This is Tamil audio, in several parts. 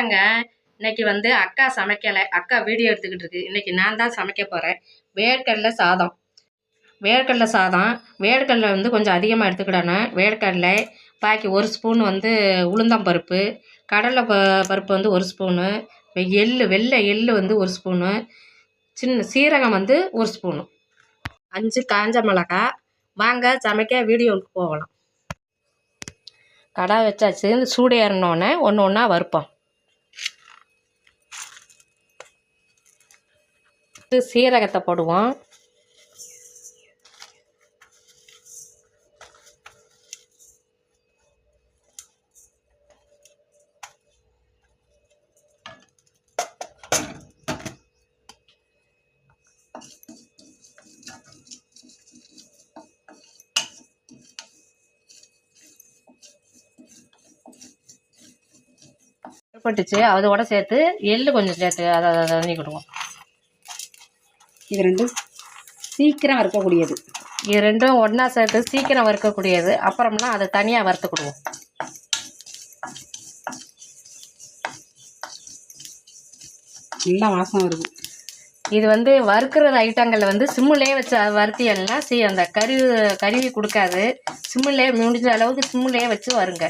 வணக்கங்க. இன்னைக்கு வந்து அக்கா சமைக்கலை. அக்கா வீடியோ எடுத்துக்கிட்டு இருக்கு. இன்னைக்கு நான் தான் சமைக்க போகிறேன் வேர்க்கடலை சாதம். வேர்க்கடலை சாதம். வேர்க்கடலை வந்து கொஞ்சம் அதிகமாக எடுத்துக்கிடணும். வேர்க்கடலை பாக்கி ஒரு ஸ்பூன் வந்து உளுந்தம்பருப்பு கடலை ப பருப்பு வந்து ஒரு ஸ்பூனு. எள்ளு வெள்ளை எள்ளு வந்து ஒரு ஸ்பூனு. சின்ன சீரகம் வந்து ஒரு ஸ்பூனு. அஞ்சு காஞ்ச மிளகா. வாங்க சமைக்க வீடியோவுக்கு போகலாம். கடை வச்சாச்சு. சூடு ஏறினோடனே ஒன்று ஒன்றா வறுப்போம். ஃபஸ்ட்டு சீரகத்தை போடுவோம். பட்டுச்சு அதோட சேர்த்து எள்ளு கொஞ்சம் சேர்த்து அதை அதை தண்ணிக்கிடுவோம் இது ரெண்டும் சீக்கிரம் வறுக்கக்கூடியது. இது ரெண்டும் ஒன்றா சேர்த்து சீக்கிரம் வறுக்கக்கூடியது. அப்புறம்னா அதை தனியாக வறுத்துக்கிடுவோம். நல்லா வாசம் வருது. இது வந்து வறுக்கிறது ஐட்டங்களில் வந்து சிம்முலே வச்சு வறுத்தியல்னா சி அந்த கறி கருவி கொடுக்காது. சிம்முலே முடிஞ்ச அளவுக்கு சிம்முலே வச்சு வருங்க.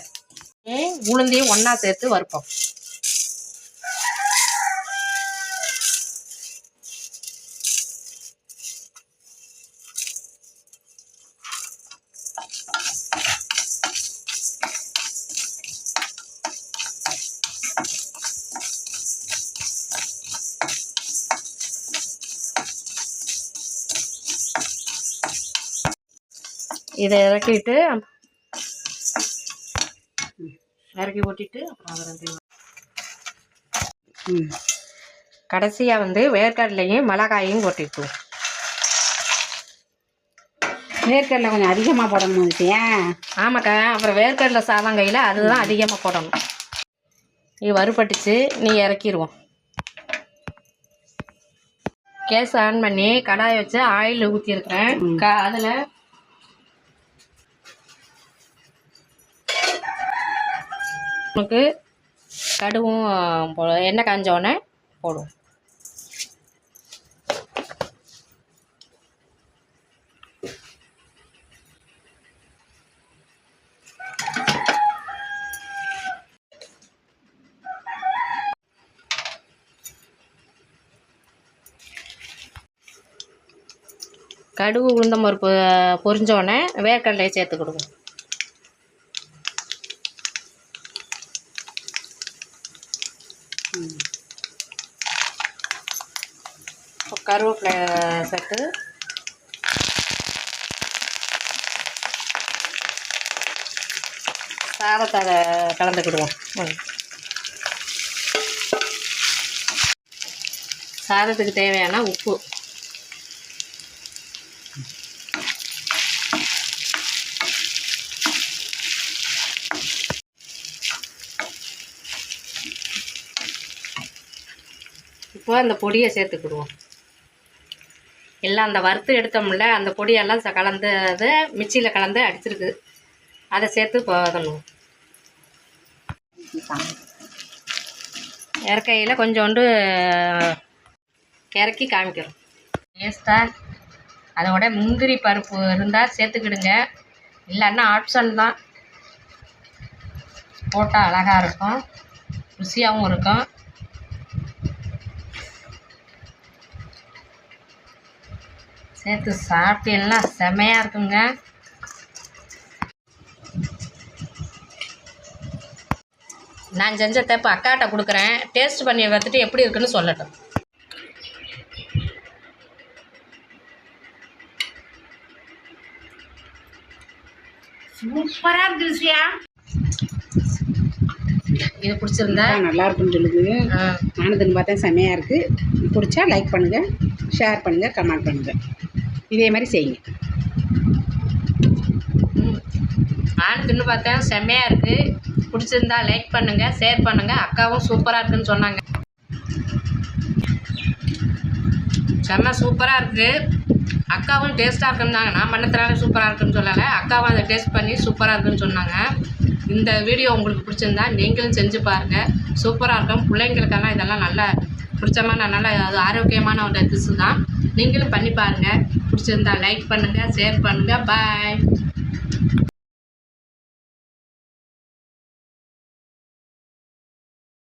உளுந்தையும் ஒன்றா சேர்த்து வறுப்போம். இதை இறக்கிட்டு இறக்கி ஓட்டிட்டு அப்புறம் அதை ரெண்டையும் ம். கடைசியாக வந்து வேர்க்கடலையும் மிளகாயும் கொட்டிக்குவோம் வேர்க்கடலை கொஞ்சம் அதிகமாக போடணும் ஏன் ஆமாக்கா அப்புறம் வேர்க்கடலை சாதம் கையில் அதுதான் அதிகமாக போடணும். இது வறுபட்டுச்சு நீ இறக்கிடுவோம் கேஸ் ஆன் பண்ணி கடாயை வச்சு ஆயில் ஊற்றிருக்கிறேன். க அதில் நமக்கு கடுவும் போ- எண்ணெய் காஞ்சோடனே போடுவோம் கடுகு உளுந்தம் பருப்பு பொரிஞ்சோடனே வேர்க்கடலையை சேர்த்துக்கிடுவோம் ம். கருவேப்பிலை சேர்த்து சாதத்தை அதை கலந்துக்கிடுவோம் சாதத்துக்கு தேவையான உப்பு. இப்போ அந்த பொடியை சேர்த்துக்கிடுவோம். எல்லாம் அந்த வறுத்து எடுத்தோம்ல அந்த பொடியெல்லாம் ச- கலந்து அது மிக்சியில் கலந்து அடிச்சிருக்கு. அதை சேர்த்து போதணும். இறக்கையில் கொஞ்சோண்டு இறக்கி காமிக்கிறோம். டேஸ்ட்டாக அதோட முந்திரி பருப்பு இருந்தால் சேர்த்துக்கிடுங்க. இல்லைன்னா ஆப்ஷன் தான். போட்டால் அழகாக இருக்கும். ருசியாகவும் இருக்கும். சேர்த்து சாப்பிட்டீங்கன்னா செமையாக இருக்குங்க. நான் செஞ்ச தப்பு அக்காட்ட கொடுக்குறேன். டேஸ்ட் பண்ணி பார்த்துட்டு எப்படி இருக்குன்னு சொல்லட்டும். சூப்பராக இருக்கு ருசியா. இது பிடிச்சிருந்தா? நல்லா இருக்குன்னு சொல்லுது. நானும் பார்த்தேன். செம்மையாக இருக்குது பிடிச்சா லைக் பண்ணுங்கள் ஷேர் பண்ணுங்கள் கமெண்ட் பண்ணுங்கள் இதே மாதிரி செய்யுங்க. நான் தின்னு பார்த்தேன் செம்மையாக இருக்குது பிடிச்சிருந்தா லைக் பண்ணுங்கள் ஷேர் பண்ணுங்கள் அக்காவும் சூப்பராக இருக்குன்னு சொன்னாங்க. செம்ம சூப்பராக இருக்குது அக்காவும் டேஸ்ட்டாக இருக்குன்னாங்க நான் பண்ணதுனால சூப்பராக இருக்குன்னு சொல்லலை. அக்காவும் அதை டேஸ்ட் பண்ணி சூப்பராக இருக்குன்னு சொன்னாங்க. இந்த வீடியோ உங்களுக்கு பிடிச்சிருந்தா நீங்களும் செஞ்சு பாருங்கள் சூப்பராக இருக்கும். பிள்ளைங்களுக்கெல்லாம் இதெல்லாம் நல்லா பிடிச்சமான நல்ல அது ஆரோக்கியமான ஒரு டிஷ்ஷு தான் நீங்களும் பண்ணி பாருங்கள் பிடிச்சிருந்தா லைக் பண்ணுங்கள் ஷேர் பண்ணுங்கள் பாய்